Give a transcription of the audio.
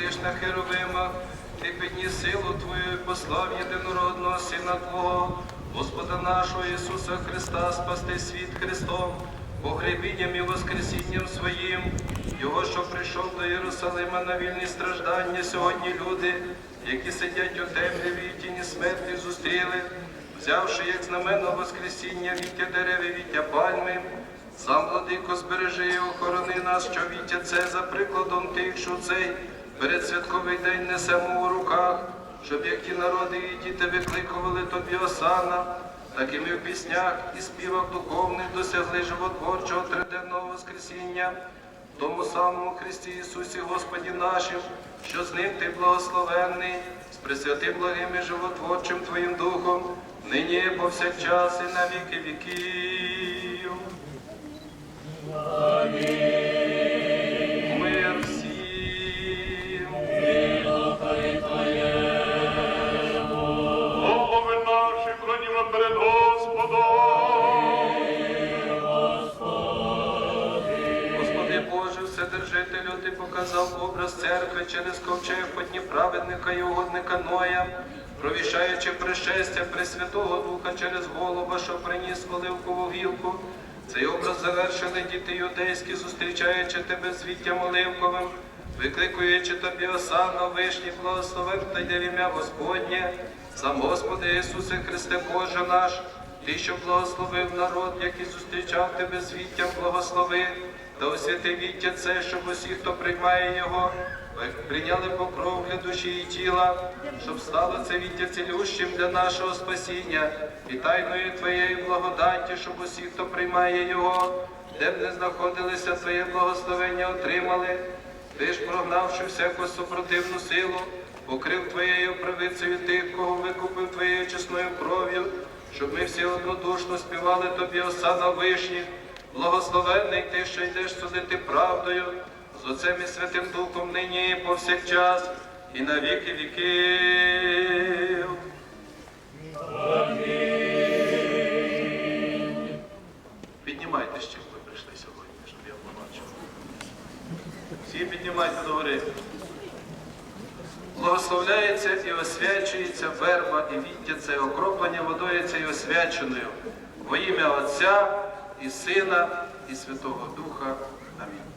сидиш на херовимах, ти підні силу Твою, і послав єдинородного Сина Твого, Господа нашого Ісуса Христа, спасти світ Христом, погребінням і воскресінням своїм, Його, що прийшов до Єрусалима на вільні страждання, сьогодні люди, які сидять у темряві і тіні смерті, зустріли, взявши як знамено Воскресіння віття дереви, віття пальми, сам владико збережи і охорони нас, що віття це за прикладом тих, що цей передсвятковий день несемо у руках, щоб як ті народи і діти викликували тобі осана, так і ми в піснях і співах духовних досягли животворчого триденного Воскресіння, тому самому Христі Ісусі Господі нашим, що з ним ти благословенний, з пресвятим благим і животворчим Твоїм Духом, нині повсякчас і на віки віків. Вседержителю, Ти показав образ церкви через ковчег подні праведника і угодника Ноя, провіщаючи пришестя Пресвятого Духа через голуба, що приніс оливкову гілку. Цей образ завершили діти юдейські, зустрічаючи тебе звіттям оливковим, викликуючи тобі осана, вишні, благословен та йде в ім'я Господнє, сам Господи Ісусе Христе Боже наш, Ти, що благословив народ, який зустрічав тебе звіттям, благослови, та освяти віття це, щоб усі, хто приймає його, прийняли покров для душі і тіла, щоб стало це віття цілющим для нашого спасіння і тайною Твоєї благодаті, щоб усі, хто приймає його, де б не знаходилися, Твоє благословення отримали. Ти ж, прогнавши всяку супротивну силу, покрив Твоєю правицею тих, кого викупив Твоєю чесною кров'ю, щоб ми всі однодушно співали Тобі осана вишніх, благословенний Ти, що йдеш судити правдою, з Отцем і Святим Духом нині повсякчас, і на віки віків. Піднімайте ще, ви прийшли сьогодні, щоб я побачив. Всі піднімайте до гори. Благословляється і освячується верба і віття це окроплення водою і освяченою. Во ім'я Отця і Сина, і Святого Духа. Амінь.